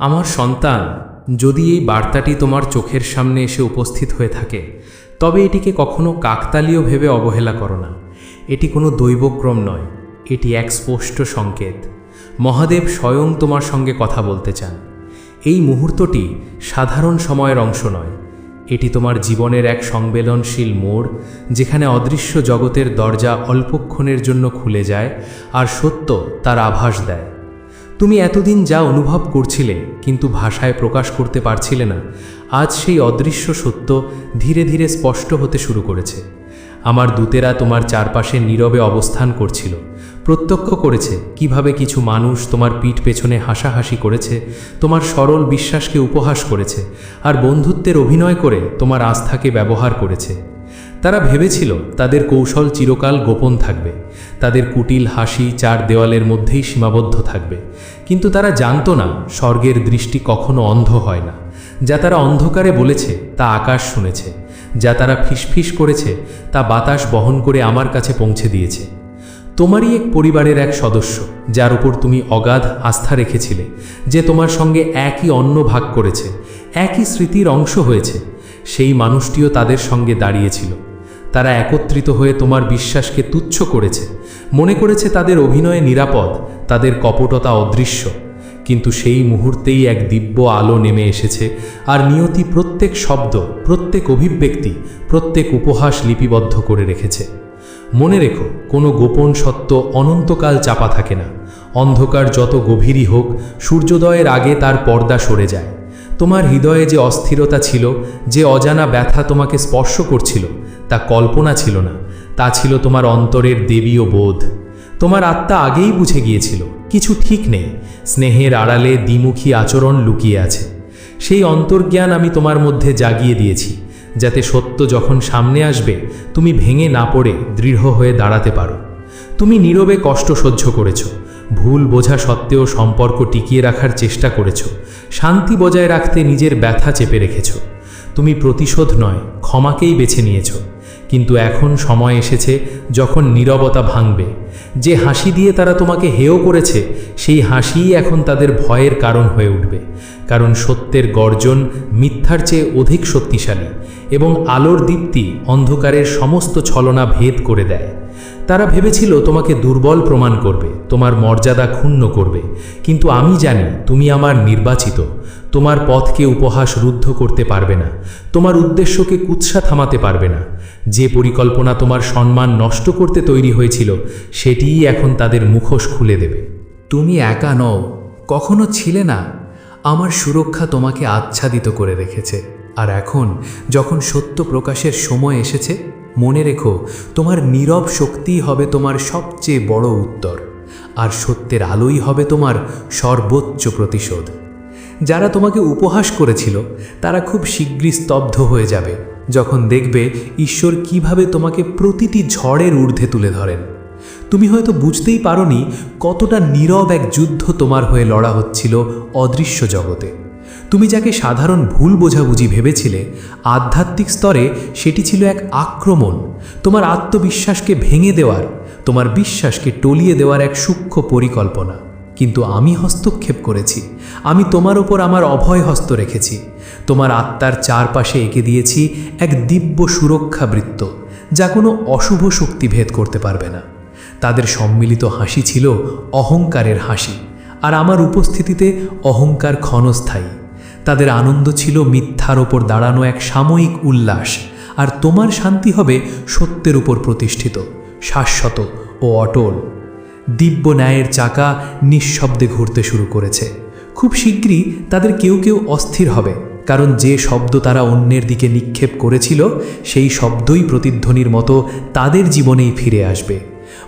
আমার সন্তান, যদি এই বার্তাটি তোমার চোখের সামনে এসে উপস্থিত হয়ে থাকে, তবে এটিকে কখনো কাকতালীয় ভেবে অবহেলা করো না। এটি কোনো দৈবক্রম নয়, এটি এক স্পষ্ট সংকেত। মহাদেব স্বয়ং তোমার সঙ্গে কথা বলতে চান। এই মুহূর্তটি সাধারণ সময়ের অংশ নয়, এটি তোমার জীবনের এক সংবেদনশীল মোড়, যেখানে অদৃশ্য জগতের দরজা অল্পক্ষণের জন্য খুলে যায় আর সত্য তার আভাস দেয়। তুমি এতদিন যা অনুভব করছিলে, কিন্তু ভাষায় প্রকাশ করতে পারছিলে না। আজ সেই অদৃশ্য সত্য ধীরে ধীরে স্পষ্ট হতে শুরু করেছে। আমার দূতেরা তোমার চারপাশে নীরবে অবস্থান করছিল। প্রত্যক্ষ করেছে কীভাবে কিছু মানুষ তোমার পিঠ পেছনে হাসাহাসি করেছে, তোমার সরল বিশ্বাসকে উপহাস করেছে, আর বন্ধুত্বের অভিনয় করে তোমার আস্থাকে ব্যবহার করেছে। তারা ভেবেছিল তাদের কৌশল চিরকাল গোপন থাকবে। তাদের কুটিল হাসি চার দেওয়ালের মধ্যেই সীমাবদ্ধ থাকবে। কিন্তু তারা জানতো না, স্বর্গের দৃষ্টি কখনো অন্ধ হয় না। যা তারা অন্ধকারে বলেছে, তা আকাশ শুনেছে। যা তারা ফিসফিস করেছে, তা বাতাস বহন করে আমার কাছে পৌঁছে দিয়েছে। তোমারই এক পরিবারের এক সদস্য, যার উপর তুমি অগাধ আস্থা রেখেছিলে, যে তোমার সঙ্গে একই অন্ন ভাগ করেছে, একই স্মৃতির অংশ হয়েছে। সেই মানুষটিও তাদের সঙ্গে দাঁড়িয়েছিল। তারা একত্রিত হয়ে তোমার বিশ্বাসকে তুচ্ছ করেছে। মনে করেছে তাদের অভিনয়ে নিরাপদ, তাদের কপটতা অদৃশ্য। কিন্তু সেই মুহূর্তেই এক দিব্য আলো নেমে এসেছে আর নিয়তি প্রত্যেক শব্দ, প্রত্যেক অভিব্যক্তি, প্রত্যেক উপহাস লিপিবদ্ধ করে রেখেছে। মনে রেখো, কোনো গোপন সত্য অনন্তকাল চাপা থাকে না। অন্ধকার যত গভীরই হোক, সূর্যোদয়ের আগে তার পর্দা সরে যায়। তোমার হৃদয়ে যে অস্থিরতা ছিল, যে অজানা ব্যথা তোমাকে স্পর্শ করছিল, তা কল্পনা ছিল না। তা ছিল তোমার অন্তরের দেবীয় বোধ। তোমার আত্মা আগেই বুঝে গিয়েছিল, কিছু ঠিক নেই। স্নেহের আড়ালে দ্বিমুখী আচরণ লুকিয়ে আছে। সেই অন্তর্জ্ঞান আমি তোমার মধ্যে জাগিয়ে দিয়েছি, যাতে সত্য যখন সামনে আসবে, তুমি ভেঙে না পড়ে দৃঢ় হয়ে দাঁড়াতে পারো। তুমি নীরবে কষ্ট সহ্য করেছ ভুল বোঝা সত্ত্বেও সম্পর্ক টিকিয়ে রাখার চেষ্টা করেছ। শান্তি বজায় রাখতে নিজের ব্যথা চেপে রেখেছ। তুমি প্রতিশোধ নয়, ক্ষমাকেই বেছে নিয়েছ। কিন্তু এখন সময় এসেছে যখন নীরবতা ভাঙবে। যে হাসি দিয়ে তারা তোমাকে হেয় করেছে, সেই হাসিই এখন তাদের ভয়ের কারণ হয়ে উঠবে। কারণ সত্যের গর্জন মিথ্যার চেয়ে অধিক শক্তিশালী এবং আলোর দীপ্তি অন্ধকারের সমস্ত ছলনা ভেদ করে দেয়। তারা ভেবেছিল তোমাকে দুর্বল প্রমাণ করবে, তোমার মর্যাদা ক্ষুণ্ণ করবে। কিন্তু আমি জানি তুমি আমার নির্বাচিত, তোমার পথকে উপহাস রুদ্ধ করতে পারবে না, তোমার উদ্দেশ্যকে কুৎসা থামাতে পারবে না। যে পরিকল্পনা তোমার সম্মান নষ্ট করতে তৈরি হয়েছিল, সেটিই এখন তাদের মুখোশ খুলে দেবে। তুমি একা নও, কখনো ছিলে না। আমার সুরক্ষা তোমাকে আচ্ছাদিত করে রেখেছে। আর এখন, যখন সত্য প্রকাশের সময় এসেছে মনে রেখো, তোমার নীরব শক্তিই হবে তোমার সবচেয়ে বড় উত্তর, আর সত্যের আলোই হবে তোমার সর্বোচ্চ প্রতিশোধ। যারা তোমাকে উপহাস করেছিল, তারা খুব শীঘ্রই স্তব্ধ হয়ে যাবে, যখন দেখবে ঈশ্বর কীভাবে তোমাকে প্রতিটি ঝড়ের ঊর্ধ্বে তুলে ধরেন। তুমি হয়তো বুঝতেই পারোনি কতটা নীরব এক যুদ্ধ তোমার হয়ে লড়া হচ্ছিল অদৃশ্য জগতে। তুমি যাকে সাধারণ ভুল বোঝাবুঝি ভেবেছিলে, আধ্যাত্মিক স্তরে সেটি ছিল এক আক্রমণ। তোমার আত্মবিশ্বাসকে ভেঙে দেওয়ার, তোমার বিশ্বাসকে টলিয়ে দেওয়ার এক সূক্ষ্ম পরিকল্পনা। কিন্তু আমি হস্তক্ষেপ করেছি। আমি তোমার ওপর আমার অভয় হস্ত রেখেছি। তোমার আত্মার চারপাশে এঁকে দিয়েছি এক দিব্য সুরক্ষা বৃত্ত, যা কোনো অশুভ শক্তি ভেদ করতে পারবে না। তাদের সম্মিলিত হাসি ছিল অহংকারের হাসি, আর আমার উপস্থিতিতে অহংকার ক্ষণস্থায়ী। তাদের আনন্দ ছিল মিথ্যার ওপর দাঁড়ানো এক সাময়িক উল্লাস, আর তোমার শান্তি হবে সত্যের উপর প্রতিষ্ঠিত, শাশ্বত ও অটল। দিব্য ন্যায়ের চাকা নিঃশব্দে ঘুরতে শুরু করেছে। খুব শীঘ্রই তাদের কেউ কেউ অস্থির হবে, কারণ যে শব্দ তারা অন্যের দিকে নিক্ষেপ করেছিল, সেই শব্দই প্রতিধ্বনির মতো তাদের জীবনেই ফিরে আসবে।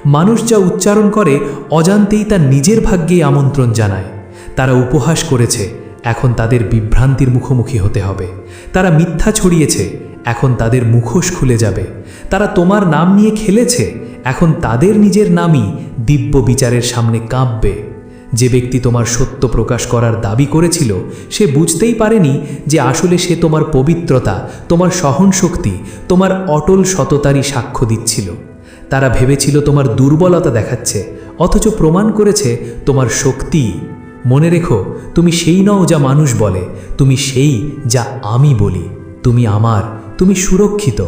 মানুষ যা উচ্চারণ করে, অজান্তেই তার নিজের ভাগ্যেই আমন্ত্রণ জানায়। তারা উপহাস করেছে এখন তাদের বিভ্রান্তির মুখোমুখি হতে হবে। তারা মিথ্যা ছড়িয়েছে, এখন তাদের মুখোশ খুলে যাবে। তারা তোমার নাম নিয়ে খেলেছে, এখন তাদের নিজের নামই দিব্য বিচারের সামনে কাঁপবে। যে ব্যক্তি তোমার সত্য প্রকাশ করার দাবি করেছিল, সে বুঝতেই পারেনি যে আসলে সে তোমার পবিত্রতা, তোমার সহনশক্তি, তোমার অটল সততারই সাক্ষ্য দিচ্ছিল। তারা ভেবেছিল তোমার দুর্বলতা দেখাচ্ছে, অথচ প্রমাণ করেছে তোমার শক্তি মনে রেখো, তুমি সেই নও যা মানুষ বলে, তুমি সেই যা আমি বলি, তুমি আমার, তুমি সুরক্ষিত।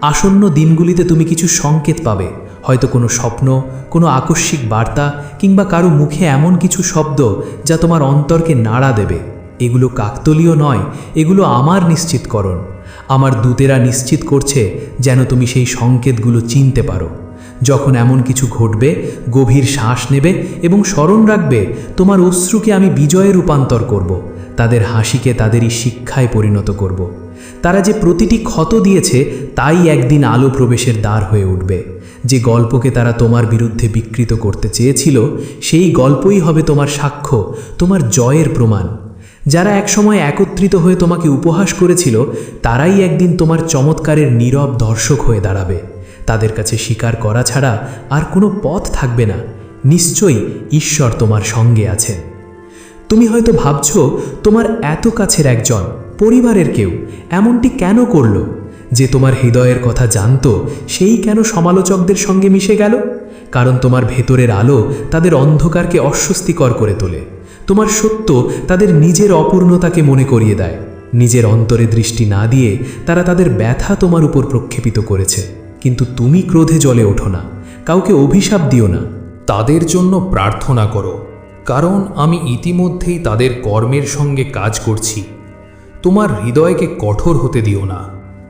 আসন্ন দিনগুলিতে তুমি কিছু সংকেত পাবে, হয়তো কোনো স্বপ্ন, কোনো আকস্মিক বার্তা, কিংবা কারও মুখে এমন কিছু শব্দ যা তোমার অন্তরকে নাড়া দেবে। এগুলো কাকতলীয় নয়, এগুলো আমার নিশ্চিতকরণ। আমার দূতেরা নিশ্চিত করছে যেন তুমি সেই সংকেতগুলো চিনতে পারো। যখন এমন কিছু ঘটবে, গভীর শ্বাস নেবে এবং স্মরণ রাখবে, তোমার অশ্রুকে আমি বিজয়ে রূপান্তর করব, তাদের হাসিকে তাদেরই শিক্ষায় পরিণত করব। তারা যে প্রতিটি ক্ষত দিয়েছে, তাই একদিন আলো প্রবেশের দ্বার হয়ে উঠবে। যে গল্পকে তারা তোমার বিরুদ্ধে বিকৃত করতে চেয়েছিল, সেই গল্পই হবে তোমার সাক্ষ্য, তোমার জয়ের প্রমাণ। যারা একসময় একত্রিত হয়ে তোমাকে উপহাস করেছিল, তারাই একদিন তোমার চমৎকারের নীরব দর্শক হয়ে দাঁড়াবে। তাদের কাছে স্বীকার করা ছাড়া আর কোনো পথ থাকবে না। নিশ্চয়ই ঈশ্বর তোমার সঙ্গে আছেন। তুমি হয়তো ভাবছ, তোমার এত কাছের একজন, পরিবারের কেউ, এমনটি কেন করল? যে তোমার হৃদয়ের কথা জানতো, সেই কেন সমালোচকদের সঙ্গে মিশে গেল? কারণ তোমার ভেতরের আলো তাদের অন্ধকারকে অস্বস্তিকর করে তোলে। তোমার সত্য তাদের নিজের অপূর্ণতাকে মনে করিয়ে দেয়। নিজের অন্তরে দৃষ্টি না দিয়ে তারা তাদের ব্যথা তোমার উপর প্রক্ষেপিত করেছে। কিন্তু তুমি ক্রোধে জলে ওঠো না, কাউকে অভিশাপ দিও না। তাদের জন্য প্রার্থনা করো, কারণ আমি ইতিমধ্যেই তাদের কর্মের সঙ্গে কাজ করছি। তোমার হৃদয়কে কঠোর হতে দিও না।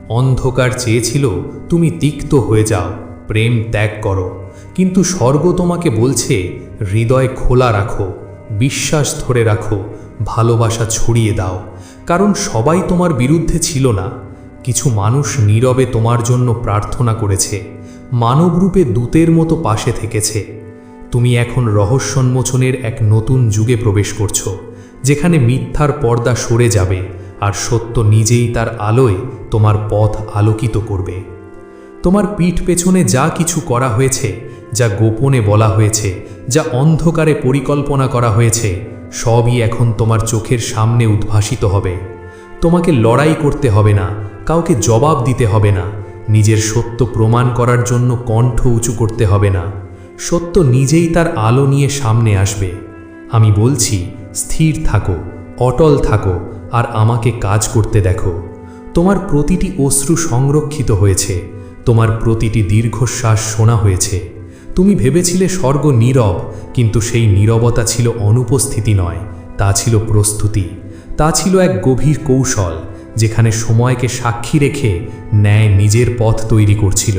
অন্ধকার চেয়েছিল তুমি তিক্ত হয়ে যাও, প্রেম ত্যাগ করো। কিন্তু স্বর্গ তোমাকে বলছে, হৃদয় খোলা রাখো, বিশ্বাস ধরে রাখো, ভালোবাসা ছড়িয়ে দাও। কারণ সবাই তোমার বিরুদ্ধে ছিল না। কিছু মানুষ নীরবে তোমার জন্য প্রার্থনা করেছে, মানবরূপে দূতের মতো পাশে থেকেছে। তুমি এখন রহস্যোন্মোচনের এক নতুন যুগে প্রবেশ করছ, যেখানে মিথ্যার পর্দা সরে যাবে আর সত্য নিজেই তার আলোয় তোমার পথ আলোকিত করবে। তোমার পিঠ পেছনে যা কিছু করা হয়েছে, যা গোপনে বলা হয়েছে, যা অন্ধকারে পরিকল্পনা করা হয়েছে, সবই এখন তোমার চোখের সামনে উদ্ভাসিত হবে। তোমাকে লড়াই করতে হবে না কাউকে জবাব দিতে হবে না। নিজের সত্য প্রমাণ করার জন্য কণ্ঠ উঁচু করতে হবে না। সত্য নিজেই তার আলো নিয়ে সামনে আসবে। আমি বলছি, স্থির থাকো, অটল থাকো, আর আমাকে কাজ করতে দেখো। তোমার প্রতিটি অশ্রু সংরক্ষিত হয়েছে। তোমার প্রতিটি দীর্ঘশ্বাস শোনা হয়েছে। তুমি ভেবেছিলে স্বর্গ নীরব, কিন্তু সেই নীরবতা ছিল অনুপস্থিতি নয়, তা ছিল প্রস্তুতি। তা ছিল এক গভীর কৌশল। যেখানে সময়কে সাক্ষী রেখে ন্যায় নিজের পথ তৈরি করছিল।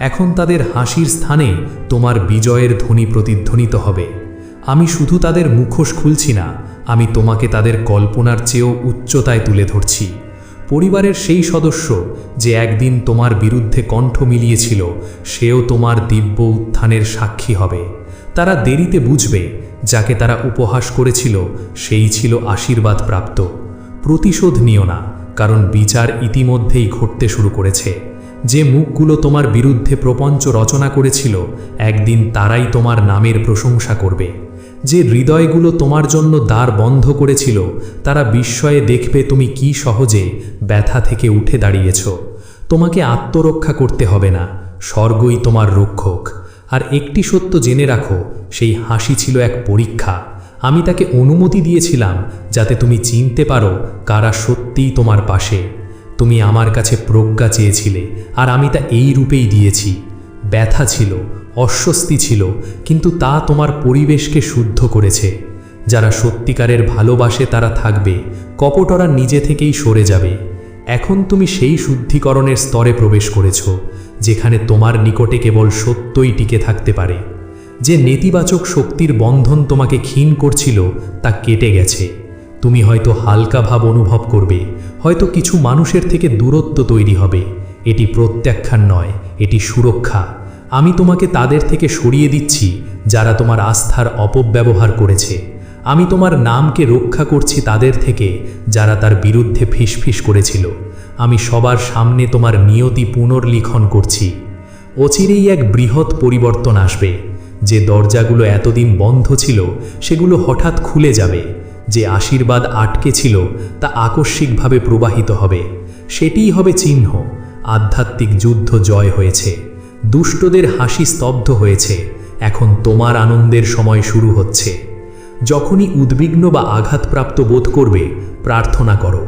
এখন তাদের হাসির স্থানে তোমার বিজয়ের ধ্বনি প্রতিধ্বনিত হবে। আমি শুধু তাদের মুখোশ খুলছি না, আমি তোমাকে তাদের কল্পনার চেয়েও উচ্চতায় তুলে ধরছি। পরিবারের সেই সদস্য যে একদিন তোমার বিরুদ্ধে কণ্ঠ মিলিয়েছিল, সেও তোমার দিব্য উত্থানের সাক্ষী হবে। তারা দেরিতে বুঝবে, যাকে তারা উপহাস করেছিল, সেই ছিল আশীর্বাদ প্রাপ্ত প্রতিশোধ নিও না। কারণ বিচার ইতিমধ্যেই ঘটতে শুরু করেছে। যে মুখগুলো তোমার বিরুদ্ধে প্রপঞ্চ রচনা করেছিল, একদিন তারাই তোমার নামের প্রশংসা করবে। যে হৃদয়গুলো তোমার জন্য দ্বার বন্ধ করেছিল, তারা বিস্ময়ে দেখবে তুমি কি সহজে ব্যথা থেকে উঠে দাঁড়িয়েছ। তোমাকে আত্মরক্ষা করতে হবে না, স্বর্গই তোমার রক্ষক। আর একটি সত্য জেনে রাখো, সেই হাসি ছিল এক পরীক্ষা। আমি তাকে অনুমতি দিয়েছিলাম যাতে তুমি চিনতে পারো কারা সত্যিই তোমার পাশে। তুমি আমার কাছে প্রজ্ঞা চেয়েছিলে আর আমি তা এই রূপেই দিয়েছি। ব্যথা ছিল, অস্বস্তি ছিল, কিন্তু তা তোমার পরিবেশকে শুদ্ধ করেছে। যারা সত্যিকারের ভালোবাসে তারা থাকবে, কপটরা নিজে থেকেই সরে যাবে। এখন তুমি সেই শুদ্ধিকরণের স্তরে প্রবেশ করেছ, যেখানে তোমার নিকটে কেবল সত্যই টিকে থাকতে পারে। যে নেতিবাচক শক্তির বন্ধন তোমাকে ক্ষীণ করছিল তা কেটে গেছে। তুমি হয়তো হালকা ভাব অনুভব করবে, হয়তো কিছু মানুষের থেকে দূরত্ব তৈরি হবে। এটি প্রত্যাখ্যান নয়, এটি সুরক্ষা। আমি তোমাকে তাদের থেকে সরিয়ে দিচ্ছি, যারা তোমার আস্থার অপব্যবহার করেছে। আমি তোমার নামকে রক্ষা করছি তাদের থেকে, যারা তার বিরুদ্ধে ফিসফিস করেছিল। আমি সবার সামনে তোমার নিয়তি পুনর্লিখন করছি। অচিরেই এক বৃহৎ পরিবর্তন আসবে। যে দরজাগুলো এতদিন বন্ধ ছিল, সেগুলো হঠাৎ খুলে যাবে। যে আশীর্বাদ আটকে ছিল, তা আকস্মিকভাবে প্রবাহিত হবে। সেটিই হবে চিহ্ন। আধ্যাত্মিক যুদ্ধ জয় হয়েছে। দুষ্টদের হাসি স্তব্ধ হয়েছে। এখন তোমার আনন্দের সময় শুরু হচ্ছে। যখনই উদ্বিগ্ন বা আঘাতপ্রাপ্ত বোধ করবে, প্রার্থনা করো।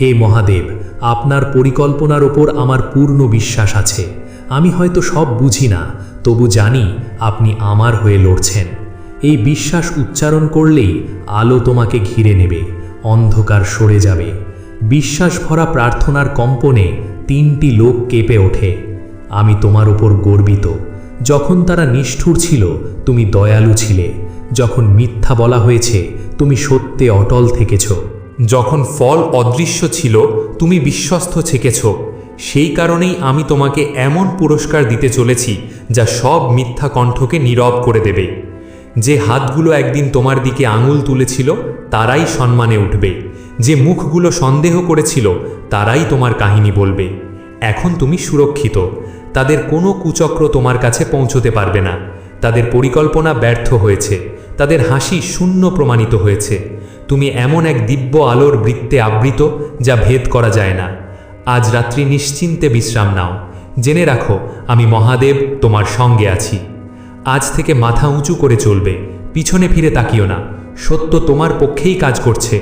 হে মহাদেব, আপনার পরিকল্পনার ওপর আমার পূর্ণ বিশ্বাস আছে। আমি হয়তো সব বুঝি না তবু জানি আপনি আমার হয়ে লড়ছেন। এই বিশ্বাস উচ্চারণ করলেই আলো তোমাকে ঘিরে নেবে, অন্ধকার সরে যাবে। বিশ্বাস ভরা প্রার্থনার কম্পনে তিনটি লোক কেঁপে ওঠে। আমি তোমার উপর গর্বিত। যখন তারা নিষ্ঠুর ছিল, তুমি দয়ালু ছিলে। যখন মিথ্যা বলা হয়েছে, তুমি সত্যে অটল থেকেছ। যখন ফল অদৃশ্য ছিল, তুমি বিশ্বস্ত থেকেছ। সেই কারণেই আমি তোমাকে এমন পুরস্কার দিতে চলেছি যা সব মিথ্যা কণ্ঠকে নীরব করে দেবে। যে হাতগুলো একদিন তোমার দিকে আঙুল তুলেছিল, তারাই সম্মানে উঠবে। যে মুখগুলো সন্দেহ করেছিল, তারাই তোমার কাহিনী বলবে। এখন তুমি সুরক্ষিত। তাদের কোনো কুচক্র তোমার কাছে পৌঁছতে পারবে না। তাদের পরিকল্পনা ব্যর্থ হয়েছে। তাদের হাসি শূন্য প্রমাণিত হয়েছে। তুমি এমন এক দিব্য আলোর বৃত্তে আবৃত যা ভেদ করা যায় না। আজ রাত্রি নিশ্চিন্তে বিশ্রাম নাও। জেনে রাখো, আমি মহাদেব, তোমার সঙ্গে আছি। আজ থেকে মাথা উঁচু করে চলবে, পিছনে ফিরে তাকিও না। সত্য তোমার পক্ষেই কাজ করছে।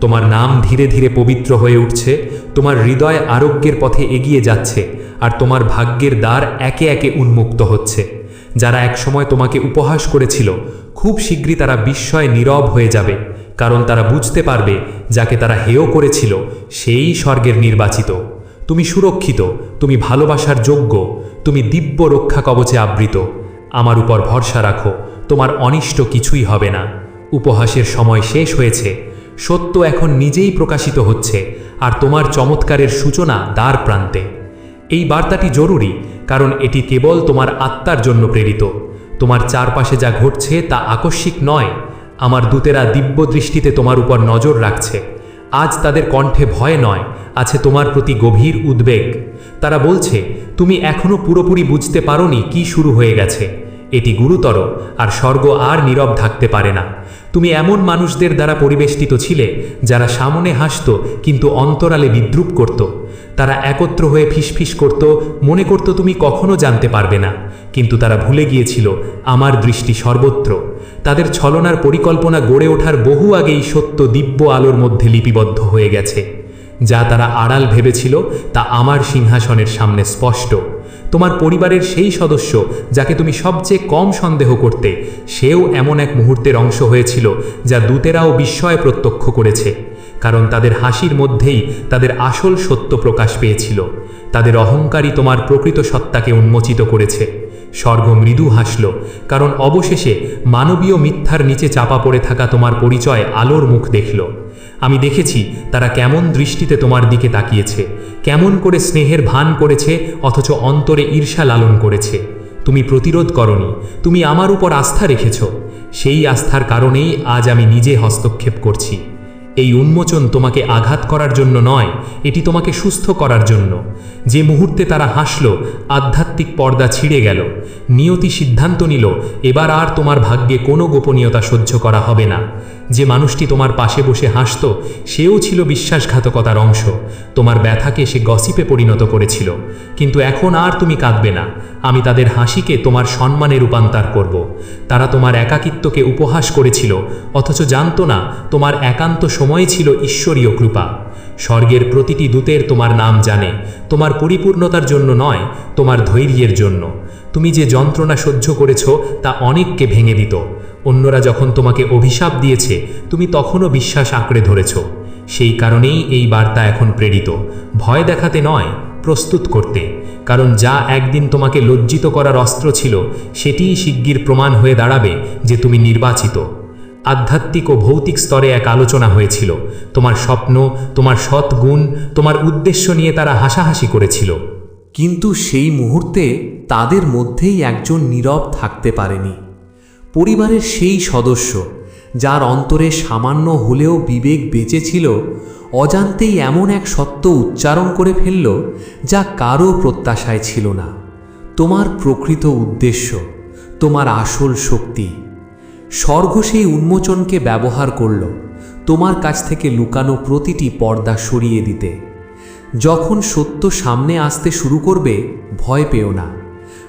তোমার নাম ধীরে ধীরে পবিত্র হয়ে উঠছে, তোমার হৃদয় আরোগ্যের পথে এগিয়ে যাচ্ছে, আর তোমার ভাগ্যের দ্বার একে একে উন্মুক্ত হচ্ছে। যারা একসময় তোমাকে উপহাস করেছিল, খুব শীঘ্রই তারা বিস্ময়ে নীরব হয়ে যাবে। কারণ তারা বুঝতে পারবে যাকে তারা হেয় করেছিল, সেই স্বর্গের নির্বাচিত। তুমি সুরক্ষিত, তুমি ভালোবাসার যোগ্য, তুমি দিব্য রক্ষা কবচে আবৃত। আমার উপর ভরসা রাখো, তোমার অনিষ্ট কিছুই হবে না। উপহাসের সময় শেষ হয়েছে, সত্য এখন নিজেই প্রকাশিত হচ্ছে, আর তোমার চমৎকারের সূচনা দ্বার প্রান্তে। এই বার্তাটি জরুরি, কারণ এটি কেবল তোমার আত্মার জন্য প্রেরিত। তোমার চারপাশে যা ঘটছে তা আকস্মিক নয় আমার দূতেরা দিব্য দৃষ্টিতে তোমার উপর নজর রাখছে। আজ তাদের কণ্ঠে ভয় নয়, আছে তোমার প্রতি গভীর উদ্বেগ। তারা বলছে, তুমি এখনও পুরোপুরি বুঝতে পারোনি কি শুরু হয়ে গেছে। এটি গুরুতর, আর স্বর্গ আর নীরব থাকতে পারে না। তুমি এমন মানুষদের দ্বারা পরিবেষ্টিত ছিলে, যারা সামনে হাসত, কিন্তু অন্তরালে বিদ্রুপ করত। তারা একত্র হয়ে ফিসফিস করত, মনে করত তুমি কখনো জানতে পারবে না। কিন্তু তারা ভুলে গিয়েছিল, আমার দৃষ্টি সর্বত্র। তাদের ছলনার পরিকল্পনা গড়ে ওঠার বহু আগেই সত্য দিব্য আলোর মধ্যে লিপিবদ্ধ হয়ে গেছে। যা তারা আড়াল ভেবেছিল, তা আমার সিংহাসনের সামনে স্পষ্ট। তোমার পরিবারের সেই সদস্য যাকে তুমি সবচেয়ে কম সন্দেহ করতে, সেও এমন এক মুহূর্তের অংশ হয়েছিল যা দূতেরাও বিস্ময়ে প্রত্যক্ষ করেছে, কারণ তাদের হাসির মধ্যেই তাদের আসল সত্য প্রকাশ পেয়েছিল। তাদের অহংকারই তোমার প্রকৃত সত্তাকে উন্মোচিত করেছে। স্বর্গ মৃদু হাসল, কারণ অবশেষে মানবীয় মিথ্যার নিচে চাপা পড়ে থাকা তোমার পরিচয় আলোর মুখ দেখল। আমি দেখেছি তারা কেমন দৃষ্টিতে তোমার দিকে তাকিয়েছে, কেমন করে স্নেহের ভান করেছে, অথচ অন্তরে ঈর্ষা লালন করেছে। তুমি প্রতিরোধ করনি, তুমি আমার উপর আস্থা রেখেছ, সেই আস্থার কারণেই আজ আমি নিজে হস্তক্ষেপ করছি। এই উন্মোচন তোমাকে আঘাত করার জন্য নয়, এটি তোমাকে সুস্থ করার জন্য। যে মুহূর্তে তারা হাসল, আধ্যাত্মিক পর্দা ছিঁড়ে গেল, নিয়তি সিদ্ধান্ত নিল, এবার আর তোমার ভাগ্যে কোনো গোপনীয়তা সহ্য করা হবে না। যে মানুষটি তোমার পাশে বসে হাসত, সেও ছিল বিশ্বাসঘাতকতার অংশ। তোমার ব্যথাকে সে গসিপে পরিণত করেছিল। কিন্তু এখন আর তুমি কাঁদবে না। আমি তাদের হাসিকে তোমার সম্মানে রূপান্তর করব। তারা তোমার একাকিত্বকে উপহাস করেছিল, অথচ জানত না, তোমার একান্ত সময় ছিল ঈশ্বরীয় কৃপা। স্বর্গের প্রতিটি দূতের তোমার নাম জানে। তোমার পরিপূর্ণতার জন্য নয়, তোমার ধৈর্যের জন্য। তুমি যে যন্ত্রণা সহ্য করেছ, তা অনেককে ভেঙে দিত। অন্যরা যখন তোমাকে অভিশাপ দিয়েছে, তুমি তখনও বিশ্বাস আঁকড়ে ধরেছ। সেই কারণেই এই বার্তা এখন প্রেরিত। ভয় দেখাতে নয়, প্রস্তুত করতে। কারণ যা একদিন তোমাকে লজ্জিত করার অস্ত্র ছিল, সেটিই শিগগির প্রমাণ হয়ে দাঁড়াবে যে তুমি নির্বাচিত। আধ্যাত্মিক ও ভৌতিক স্তরে এক আলোচনা হয়েছিল। তোমার স্বপ্ন, তোমার সৎ গুণ, তোমার উদ্দেশ্য নিয়ে তারা হাসাহাসি করেছিল। কিন্তু সেই মুহূর্তে তাদের মধ্যেই একজন নীরব থাকতে পারেনি। পরিবারের সেই সদস্য, যার অন্তরে সামান্য হলেও বিবেক বেঁচে ছিল অজান্তেই এমন এক সত্য উচ্চারণ করে ফেলল, যা কারও প্রত্যাশায় ছিল না। তোমার প্রকৃত উদ্দেশ্য, তোমার আসল শক্তি। স্বর্গ সেই উন্মোচনকে ব্যবহার করল, তোমার কাছ থেকে লুকানো প্রতিটি পর্দা সরিয়ে দিতে। যখন সত্য সামনে আসতে শুরু করবে, ভয় পেও না।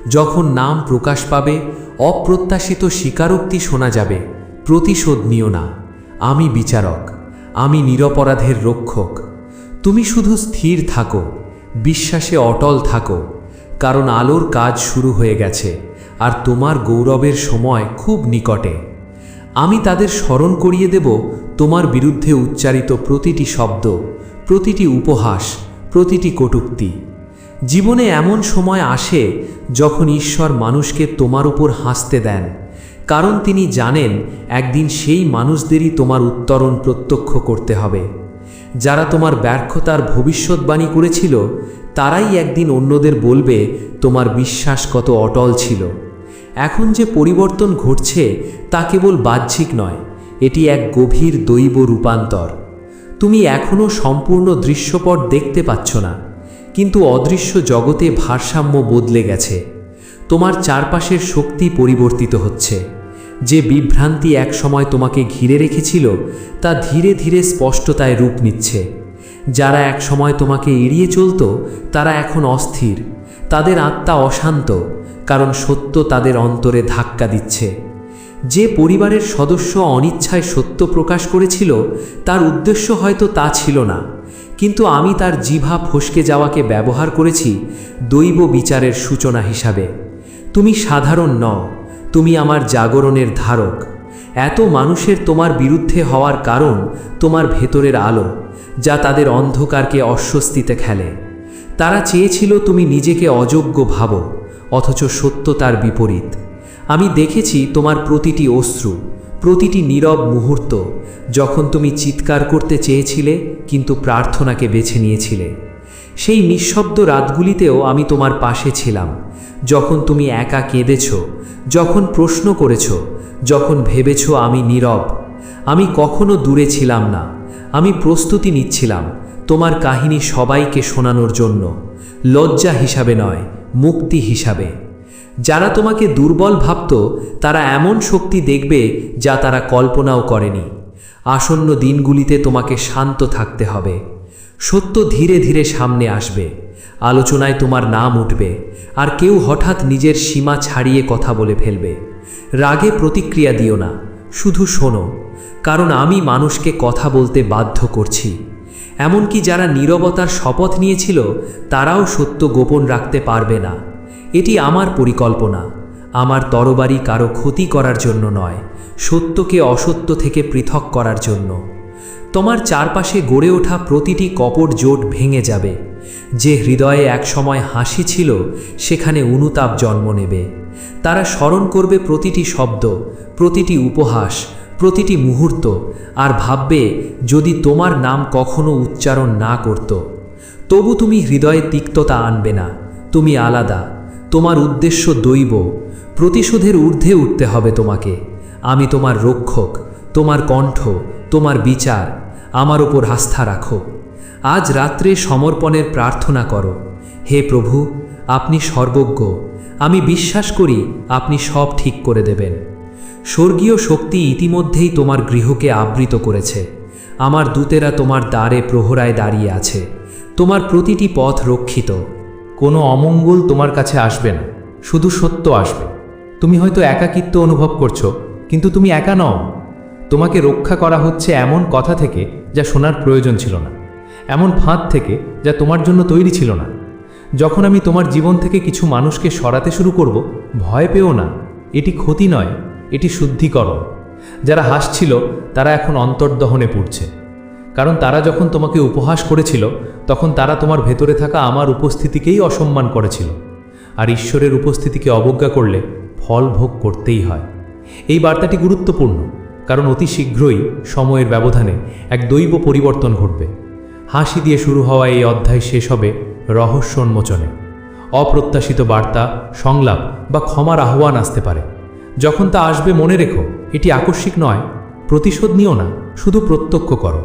যখন নাম প্রকাশ পাবে, অপ্রত্যাশিত স্বীকারোক্তি শোনা যাবে, প্রতিশোধ নিও না। আমি বিচারক, আমি নিরপরাধের রক্ষক। তুমি শুধু স্থির থাকো, বিশ্বাসে অটল থাকো, কারণ আলোর কাজ শুরু হয়ে গেছে, আর তোমার গৌরবের সময় খুব নিকটে। আমি তাদের স্মরণ করিয়ে দেব তোমার বিরুদ্ধে উচ্চারিত প্রতিটি শব্দ, প্রতিটি উপহাস, প্রতিটি কটূক্তি। জীবনে এমন সময় আসে যখন ঈশ্বর মানুষকে তোমার উপর হাসতে দেন, কারণ তিনি জানেন একদিন সেই মানুষদেরই তোমার উত্তরণ প্রত্যক্ষ করতে হবে। যারা তোমার ব্যর্থতার ভবিষ্যৎবাণী করেছিল, তারাই একদিন অন্যদের বলবে, তোমার বিশ্বাস কত অটল ছিল। এখন যে পরিবর্তন ঘটছে, তা কেবল বাহ্যিক নয়, এটি এক গভীর দৈব রূপান্তর। তুমি এখনও সম্পূর্ণ দৃশ্যপট দেখতে পাচ্ছ না। কিন্তু অদৃশ্য জগতে ভারসাম্য বদলে গেছে। তোমার চারপাশের শক্তি পরিবর্তিত হচ্ছে। যে বিভ্রান্তি একসময় তোমাকে ঘিরে রেখেছিল, তা ধীরে ধীরে স্পষ্টতায় রূপ নিচ্ছে। যারা একসময় তোমাকে এড়িয়ে চলত, তারা এখন অস্থির। তাদের আত্মা অশান্ত, কারণ সত্য তাদের অন্তরে ধাক্কা দিচ্ছে। যে পরিবারের সদস্য অনিচ্ছায় সত্য প্রকাশ করেছিল, তার উদ্দেশ্য হয়তো তা ছিল না। কিন্তু আমি তার জিভা ফসকে যাওয়াকে ব্যবহার করেছি দৈব বিচারের সূচনা হিসাবে। তুমি সাধারণ নও, তুমি আমার জাগরণের ধারক। এত মানুষের তোমার বিরুদ্ধে হওয়ার কারণ তোমার ভেতরের আলো, যা তাদের অন্ধকারকে অস্বস্তিতে খেলে। তারা চেয়েছিল তুমি নিজেকে অযোগ্য ভাবো, অথচ সত্য তার বিপরীত। আমি দেখেছি তোমার প্রতিটি অশ্রু প্রতিটি নীরব মুহূর্ত যখন তুমি চিৎকার করতে চেয়েছিলে, কিন্তু প্রার্থনাকে বেছে নিয়েছিলে। সেই নিঃশব্দ রাতগুলিতেও আমি তোমার পাশে ছিলাম। যখন তুমি একা কেঁদেছ, যখন প্রশ্ন করেছ, যখন ভেবেছ আমি নীরব, আমি কখনো দূরে ছিলাম না। আমি প্রস্তুতি নিচ্ছিলাম তোমার কাহিনী সবাইকে শোনানোর জন্য। লজ্জা হিসাবে নয়, মুক্তি হিসাবে। যারা তোমাকে দুর্বল ভাবত, তারা এমন শক্তি দেখবে যা তারা কল্পনাও করেনি। আসন্ন দিনগুলিতে তোমাকে শান্ত থাকতে হবে। সত্য ধীরে ধীরে সামনে আসবে। আলোচনায় তোমার নাম উঠবে। আর কেউ হঠাৎ নিজের সীমা ছাড়িয়ে কথা বলে ফেলবে। রাগে প্রতিক্রিয়া দিও না। শুধু শোনো। কারণ আমি মানুষকে কথা বলতে বাধ্য করছি। এমনকি যারা নীরবতার শপথ নিয়েছিল, তারাও সত্য গোপন রাখতে পারবে না। এটি আমার পরিকল্পনা। আমার তরবারি কারও ক্ষতি করার জন্য নয়, সত্যকে অসত্য থেকে পৃথক করার জন্য। তোমার চারপাশে গড়ে ওঠা প্রতিটি কপট জোট ভেঙে যাবে। যে হৃদয়ে একসময় হাসি ছিল, সেখানে অনুতাপ জন্ম নেবে। তারা স্মরণ করবে প্রতিটি শব্দ, প্রতিটি উপহাস, প্রতিটি মুহূর্ত, আর ভাববে, যদি তোমার নাম কখনো উচ্চারণ না করত, তবু তুমি হৃদয়ে তিক্ততা আনবে না, তুমি আলাদা। তোমার উদ্দেশ্য দৈব, প্রতিশোধের ঊর্ধ্বে উঠতে হবে তোমাকে। আমি তোমার রক্ষক, তোমার কণ্ঠ, তোমার বিচার, আমার ওপর আস্থা রাখো। আজ রাত্রে সমর্পণের প্রার্থনা করো। হে প্রভু, আপনি সর্বজ্ঞ, আমি বিশ্বাস করি আপনি সব ঠিক করে দেবেন। স্বর্গীয় শক্তি ইতিমধ্যেই তোমার গৃহকে আবৃত করেছে। আমার দূতেরা তোমার দ্বারে প্রহরায় দাঁড়িয়ে আছে। তোমার প্রতিটি পথ রক্ষিত। কোনো অমঙ্গল তোমার কাছে আসবে না, শুধু সত্য আসবে। তুমি হয়তো একাকিত্ব অনুভব করছ, কিন্তু তুমি একা নও। তোমাকে রক্ষা করা হচ্ছে এমন কথা থেকে যা শোনার প্রয়োজন ছিল না, এমন ফাঁদ থেকে যা তোমার জন্য তৈরি ছিল না। যখন আমি তোমার জীবন থেকে কিছু মানুষকে সরাতে শুরু করব, ভয় পেও না, এটি ক্ষতি নয়, এটি শুদ্ধিকরণ। যারা হাসছিল, তারা এখন অন্তর্দহনে পুড়ছে। কারণ তারা যখন তোমাকে উপহাস করেছিল, তখন তারা তোমার ভেতরে থাকা আমার উপস্থিতিকেই অসম্মান করেছিল। আর ঈশ্বরের উপস্থিতিকে অবজ্ঞা করলে ফল ভোগ করতেই হয়। এই বার্তাটি গুরুত্বপূর্ণ, কারণ অতি শীঘ্রই সময়ের ব্যবধানে এক দৈব পরিবর্তন ঘটবে। হাসি দিয়ে শুরু হওয়া এই অধ্যায় শেষ হবে রহস্য উন্মোচনে অপ্রত্যাশিত বার্তা, সংলাপ বা ক্ষমার আহ্বান আসতে পারে। যখন তা আসবে মনে রেখো, এটি আকস্মিক নয়, প্রতিশোধ নিও না, শুধু প্রত্যক্ষ করো।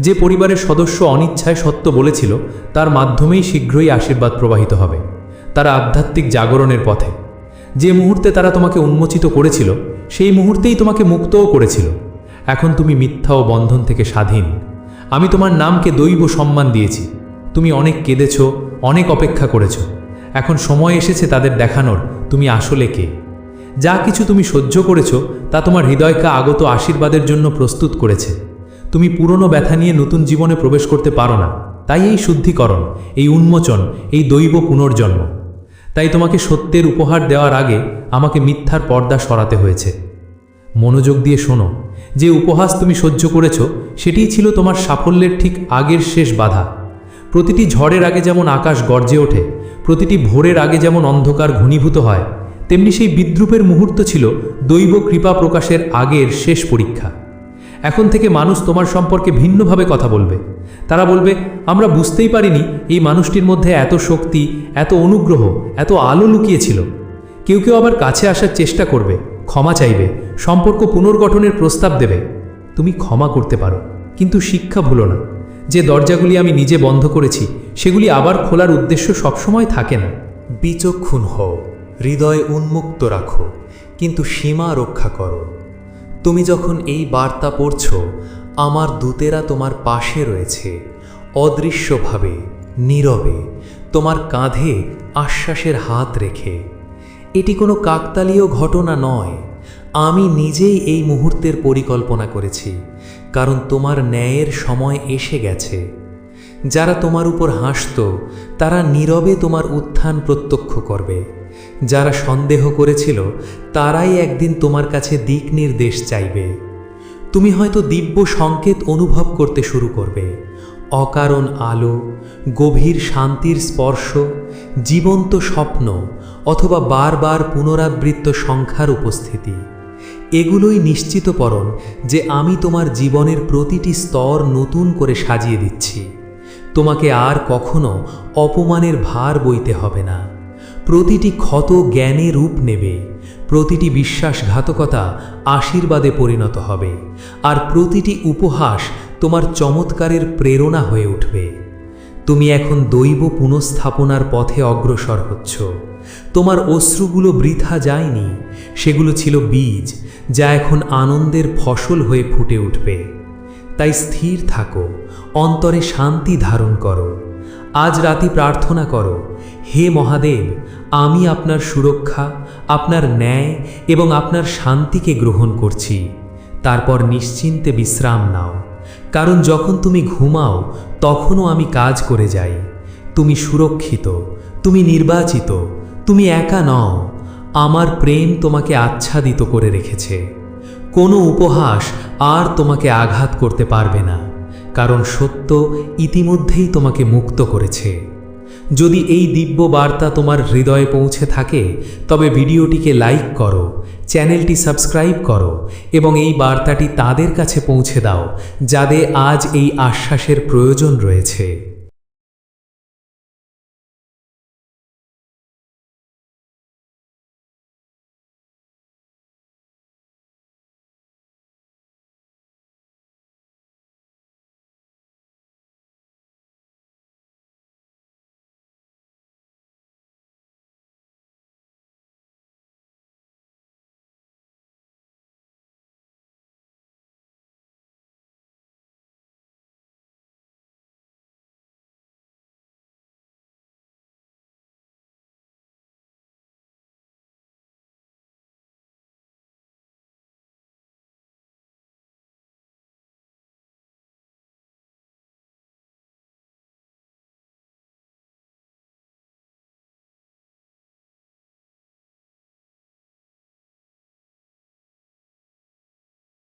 যে পরিবারের সদস্য অনিচ্ছায় সত্য বলেছিল, তার মাধ্যমেই শীঘ্রই আশীর্বাদ প্রবাহিত হবে। তারা আধ্যাত্মিক জাগরণের পথে। যে মুহূর্তে তারা তোমাকে উন্মোচিত করেছিল, সেই মুহূর্তেই তোমাকে মুক্তও করেছিল। এখন তুমি মিথ্যা ও বন্ধন থেকে স্বাধীন। আমি তোমার নামকে দৈব সম্মান দিয়েছি। তুমি অনেক কেঁদেছ, অনেক অপেক্ষা করেছ। এখন সময় এসেছে তাদের দেখানোর, তুমি আসলে কে? যা কিছু তুমি সহ্য করেছ, তা তোমার হৃদয়কে আগত আশীর্বাদের জন্য প্রস্তুত করেছে। তুমি পুরনো ব্যথা নিয়ে নতুন জীবনে প্রবেশ করতে পারো না। তাই এই শুদ্ধিকরণ, এই উন্মোচন, এই দৈব পুনর্জন্ম। তাই তোমাকে সত্যের উপহার দেওয়ার আগে আমাকে মিথ্যার পর্দা সরাতে হয়েছে। মনোযোগ দিয়ে শোনো, যে উপহাস তুমি সহ্য করেছ, সেটিই ছিল তোমার সাফল্যের ঠিক আগের শেষ বাধা। প্রতিটি ঝড়ের আগে যেমন আকাশ গর্জে ওঠে, প্রতিটি ভোরের আগে যেমন অন্ধকার ঘনীভূত হয়, তেমনি সেই বিদ্রুপের মুহূর্ত ছিল দৈব কৃপা প্রকাশের আগের শেষ পরীক্ষা। এখন থেকে মানুষ তোমার সম্পর্কে ভিন্নভাবে কথা বলবে। তারা বলবে, আমরা বুঝতেই পারিনি এই মানুষটির মধ্যে এত শক্তি, এত অনুগ্রহ, এত আলো লুকিয়েছিল। কেউ কেউ আবার কাছে আসার চেষ্টা করবে, ক্ষমা চাইবে, সম্পর্ক পুনর্গঠনের প্রস্তাব দেবে। তুমি ক্ষমা করতে পারো, কিন্তু শিক্ষা ভুলো না। যে দরজাগুলি আমি নিজে বন্ধ করেছি, সেগুলি আবার খোলার উদ্দেশ্য সবসময় থাকে না। বিচক্ষণ হও, হৃদয় উন্মুক্ত রাখো, কিন্তু সীমা রক্ষা করো। তুমি যখন এই বার্তা পড়ছ, আমার দূতেরা তোমার পাশে রয়েছে, অদৃশ্যভাবে, নীরবে, তোমার কাঁধে আশ্বাসের হাত রেখে। এটি কোনো কাকতালীয় ঘটনা নয়। আমি নিজেই এই মুহূর্তের পরিকল্পনা করেছি, কারণ তোমার ন্যায়ের সময় এসে গেছে। যারা তোমার উপর হাসত, তারা নীরবে তোমার উত্থান প্রত্যক্ষ করবে। যারা সন্দেহ করেছিল, তারাই একদিন তোমার কাছে দিক নির্দেশ চাইবে। তুমি হয়তো দিব্য সংকেত অনুভব করতে শুরু করবে। অকারণ আলো, গভীর শান্তির স্পর্শ, জীবন্ত স্বপ্ন অথবা বারবার পুনরাবৃত্ত সংখ্যার উপস্থিতি। এগুলোই নিশ্চিতকরণ যে আমি তোমার জীবনের প্রতিটি স্তর নতুন করে সাজিয়ে দিচ্ছি। তোমাকে আর কখনো অপমানের ভার বইতে হবে না। প্রতিটি ক্ষত জ্ঞানে রূপ নেবে, প্রতিটি বিশ্বাসঘাতকতা আশীর্বাদে পরিণত হবে, আর প্রতিটি উপহাস তোমার চমৎকারের প্রেরণা হয়ে উঠবে। তুমি এখন দৈব পুনঃস্থাপনার পথে অগ্রসর হচ্ছ। তোমার অশ্রুগুলো বৃথা যায়নি, সেগুলো ছিল বীজ, যা এখন আনন্দের ফসল হয়ে ফুটে উঠবে। তাই স্থির থাকো, অন্তরে শান্তি ধারণ করো। আজ রাতি প্রার্থনা করো হে মহাদেব, আমি আপনার সুরক্ষা, আপনার ন্যায় এবং আপনার শান্তিকে গ্রহণ করছি। তারপর নিশ্চিন্তে বিশ্রাম নাও। কারণ যখন তুমি ঘুমাও, তখনও আমি কাজ করে যাই। তুমি সুরক্ষিত, তুমি নির্বাচিত, তুমি একা নও। আমার প্রেম তোমাকে আচ্ছাদিত করে রেখেছে। কোনো উপহাস আর তোমাকে আঘাত করতে পারবে না, কারণ সত্য ইতিমধ্যেই তোমাকে মুক্ত করেছে। যদি এই দিব্য বার্তা তোমার হৃদয়ে পৌঁছে থাকে, তবে ভিডিওটিকে লাইক করো, চ্যানেলটি সাবস্ক্রাইব করো, এবং এই বার্তাটি তাদের কাছে পৌঁছে দাও, যাদের আজ এই আশ্বাসের প্রয়োজন রয়েছে।